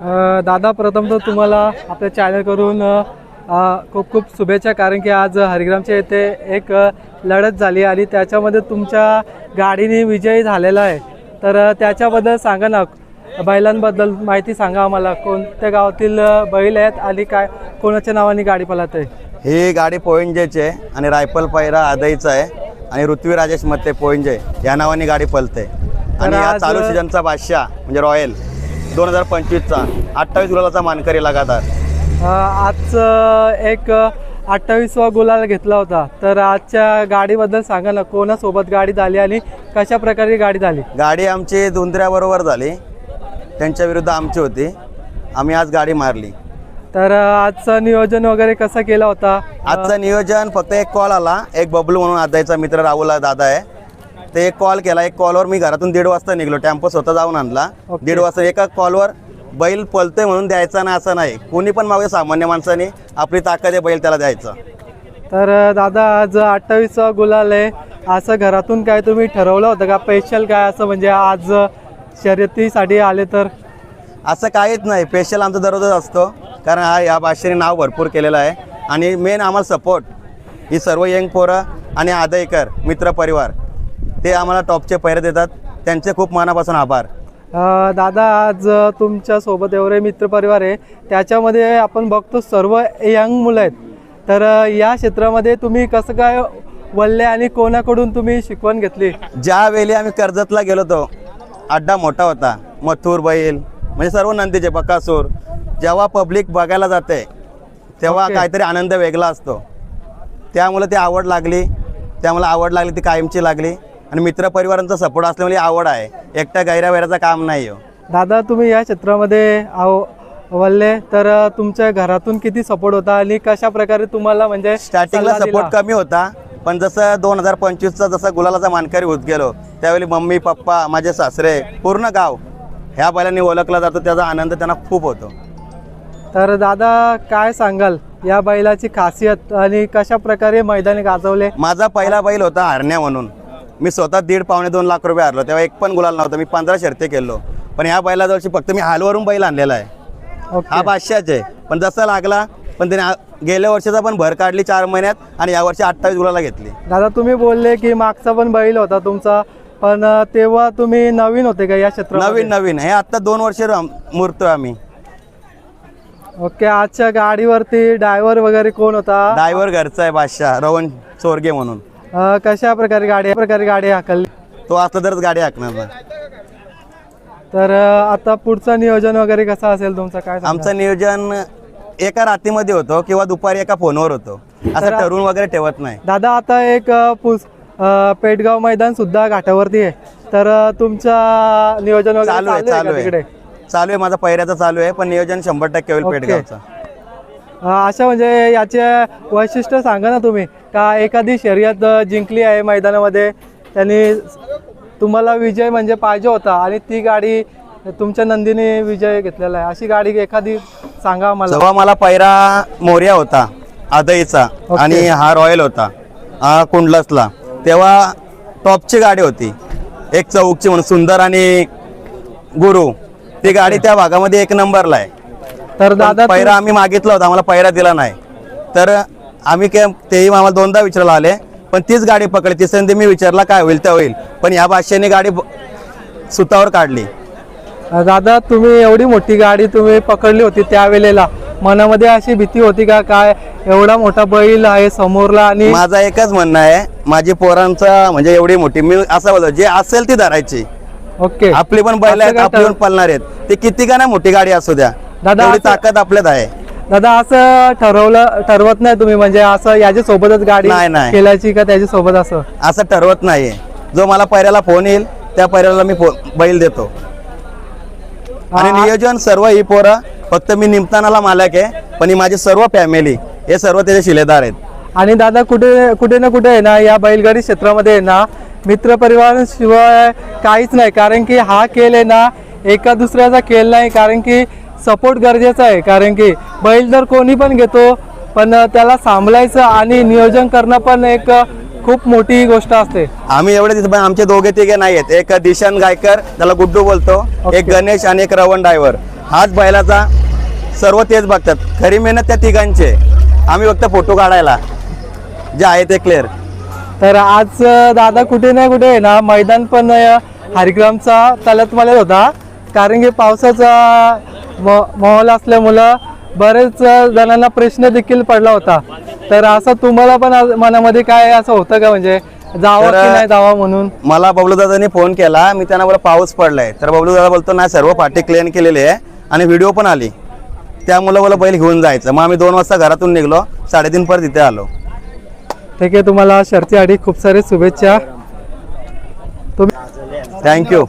दादा प्रथम तर तुम्हाला आपल्या चॅनल करून अ, अ, खूप खूप शुभेच्छा. कारण की आज हरिग्रामच्या येथे एक लढत झाली आणि त्याच्यामध्ये तुमच्या गाडीने विजयी झालेला आहे. तर त्याच्याबद्दल सांगा ना. बैलांबद्दल माहिती सांगा आम्हाला. कोणत्या गावातील बैल आहेत आणि काय कोणाच्या नावाने गाडी पळत? आहे ही गाडी पोईंजेची आहे आणि रायफल पैरा आदईचा आहे आणि ऋत्वी राजेश मते पोईंजे या नावाने गाडी पलते आणि या आज- चालू सीझनचा बादशाह म्हणजे रॉयल दोन हजार पंचवीसचा अठ्ठावीस गुलालाचा मानकरी लगातार. आज एक अठ्ठावीसवा गुलाल घेतला होता. तर आजच्या गाडीबद्दल सांगा ना कोणासोबत गाडी झाली आणि कशा प्रकारे गाडी झाली? गाडी आमची धुंद्र्याबरोबर झाली. त्यांच्या विरुद्ध आमची होती. आम्ही आज गाडी मारली. तर आजचं नियोजन वगैरे कसं केलं होता? आजचं नियोजन फक्त एक कॉल आला. एक बबलू म्हणून आदायचा मित्र राहुल दादा आहे. ते एक कॉल केला. एक कॉलवर मी घरातून दीड वाजता निघलो. टेम्पो स्वतः जाऊन आणला. दीड वाजता एका कॉलवर बैल पलतोय म्हणून द्यायचा ना असं नाही. कोणी पण मागे सामान्य माणसाने आपली ताकद आहे बैल त्याला द्यायचा. तर दादा आज अठ्ठावीसवा गुलाल आहे. असं घरातून काय तुम्ही ठरवलं होतं का? स्पेशल काय असं म्हणजे आज शर्यतीसाठी आले तर? असं काहीच नाही. स्पेशल आमचा दररोजच असतो. कारण हा या भाषेने नाव भरपूर केलेलं आहे. आणि मेन आम्हाला सपोर्ट ही सर्व यंग पोरं आणि आदयकर मित्र परिवार. ते आम्हाला टॉपचे पैरे देतात. त्यांचे खूप मनापासून आभार. अ, दादा आज तुमच्यासोबत एवढे मित्रपरिवार आहे. त्याच्यामध्ये आपण बघतो सर्व यंग मुलं आहेत. तर अ, या क्षेत्रामध्ये तुम्ही कसं काय वल्ले आणि कोणाकडून तुम्ही शिकवण घेतली? ज्यावेळी आम्ही कर्जतला गेलो होतो अड्डा मोठा होता. मथुर बैल म्हणजे सर्व नंदीचे बकासूर. जेव्हा पब्लिक बघायला जाते तेव्हा ओके. काहीतरी आनंद वेगळा असतो. त्यामुळे ती आवड लागली. त्यामुळे आवड लागली ती कायमची लागली. आणि मित्रपरिवारांचा सपोर्ट असल्यामुळे आवड आहे. एकट्या गैरा वैराचं काम नाही हो. दादा तुम्ही या क्षेत्रामध्ये आव वल्ले तर तुमच्या घरातून किती सपोर्ट होता आणि कशा प्रकारे तुम्हाला म्हणजे स्टार्टिंगला सपोर्ट? कमी होता पण जसं दोन हजार पंचवीसचा जसा गुलालाचा मानकरी होत गेलो त्यावेळी मम्मी पप्पा माझे सासरे पूर्ण गाव ह्या बैलांनी ओळखला जातो त्याचा आनंद त्यांना खूप होतो. तर दादा काय सांगाल? या बैलाची खासियत आणि कशा प्रकारे मैदानी गाजवले? माझा पहिला बैल होता हरण्या म्हणून. मी स्वतः दीड पावणे दोन लाख रुपये हरलो. तेव्हा एक पण गुलाल नव्हता. मी पंधरा शर्ते केलो. पण ह्या बैलाजवळची फक्त मी हालवरून बैल आणलेला आहे. हा बादशाच आहे. पण जसा लागला पण त्याने गेल्या वर्षीचा पण भर काढली चार महिन्यात आणि या वर्षी अठ्ठावीस गुलाला घेतली. दादा तुम्ही बोलले की मागचा पण बैल होता तुमचा पण तेव्हा तुम्ही नवीन होते का या क्षेत्रात नवीन नवीन. हे आत्ता दोन वर्ष मुरतोय आम्ही. ओके आजच्या गाडीवरती ड्रायव्हर वगैरे कोण होता? ड्रायव्हर घरचा आहे बादशाह रवण चोरगे म्हणून. अ, कशा प्रकारे गाडी प्रकारे गाडी हाकलली? तो असला तरच गाडी हाकणार ना. तर अ, आता पुढचं नियोजन वगैरे कसं असेल तुमचं? काय सांगाल? आमचं नियोजन एका रात्रीमध्ये होतो किंवा दुपारी एका फोनवर होतो. असं ठरवून वगैरे ठेवत नाही. दादा आता एक अ, पुस अ, पेटगाव मैदान सुद्धा घाटावरती आहे. तर अ, तुमचं नियोजन वगैरे चालू आहे का चालू तिकडे? आहे चालू आहे माझा पहिऱ्याचा चालू आहे पण नियोजन शंभर टक्के होईल ओके. पेटगावचा. अ, अशा म्हणजे याचे वैशिष्ट्य सांगा ना तुम्ही. का एखादी शर्यत जिंकली आहे मैदानामध्ये त्यांनी तुम्हाला विजय म्हणजे पाहिजे होता आणि ती गाडी तुमच्या नंदीने विजय घेतलेला आहे. अशी गाडी एखादी सांगा मला. जेव्हा मला पैरा मोर्या होता आदईचा. आणि हा रॉयल होता हा कुंडलसला तेव्हा टॉपची गाडी होती. एक चौकची म्हणून सुंदर आणि गुरु. ती गाडी त्या भागामध्ये एक नंबरला आहे. तर दादा पैरा आम्ही मागितला होता आम्हाला पैरा दिला नाही. तर आम्ही काय तेही आम्हाला दोनदा विचारला आले पण तीच गाडी पकडली तिसऱ्यांदा मी विचारला काय होईल त्या होईल. पण या भाषेने गाडी सुतावर काढली. दादा तुम्ही एवढी मोठी गाडी तुम्ही पकडली होती त्यावेळेला. मनामध्ये अशी भीती होती का काय एवढा मोठा बैल आहे समोरला आणि माझा एकच म्हणणं आहे माझी पोरांचा म्हणजे एवढी मोठी मी असं बोलतो जे असेल ती धरायची. ओके. आपली पण बैल आहेत आपली पण पळणार आहेत. ते किती का नाही मोठी गाडी असू द्या. दादा, ताकद आपल्यात आहे. दादा असं ठरवलं ठरवत नाही तुम्ही? म्हणजे असं याच्या सोबतच गाडी नाही, नाही. केल्याची का त्याच्या सोबत असं? असं ठरवत नाहीये. जो मला पैऱ्याला फोन येईल त्या पैऱ्याला मी फो- बैल देतो. आणि नियोजन सर्व ही पोरं फक्त मी निमतानाला मालक आहे पण ही माझी सर्व फॅमिली हे सर्व त्याचे शिलेदार आहेत. आणि दादा कुठे कुठे ना कुठे आहे ना या बैलगाडी क्षेत्रामध्ये आहे ना मित्रपरिवाराशिवाय काहीच नाही. कारण की हा खेळ आहे ना एका दुसऱ्याचा खेळ नाही. कारण की सपोर्ट गरजेचा आहे कारण की बैल तर कोणी पण घेतो पण त्याला सांभाळायचं आणि नियोजन करणं पण एक खूप मोठी गोष्ट असते. आम्ही एवढे पण आमचे दोघे तिघे नाही आहेत एक दिशान गायकर त्याला गुड्डू बोलतो. एक गणेश आणि एक रवण ड्रायव्हर हाच बैलाचा सर्व तेच बघतात. खरी मेहनत त्या तिघांची. आम्ही फक्त फोटो काढायला. जे आहे ते क्लिअर तर आज दादा कुठे ना कुठे आहे ना मैदान पण हरिग्रामचा चालत मला होता. कारण की पावसाचा माहोल असल्यामुळं बरेच जणांना प्रश्न देखील पडला होता. तर असं तुम्हाला पण मनामध्ये काय असं होतं का म्हणजे जावं की नाही जावं म्हणून? मला बबलू दादांनी फोन केला मी त्यांना बोला पाऊस पडलाय. तर बबलू दादा बोलतो नाही सर्व पाठी क्लिअर केलेली आहे आणि व्हिडिओ पण आली. त्यामुळे मला बैल घेऊन जायचं. मग आम्ही दोन वाजता घरातून निघलो साडेतीन परत इथे आलो. ठीक आहे तुम्हाला शर्तीसाठी खूप सारे शुभेच्छा. तुम्ही थँक्यू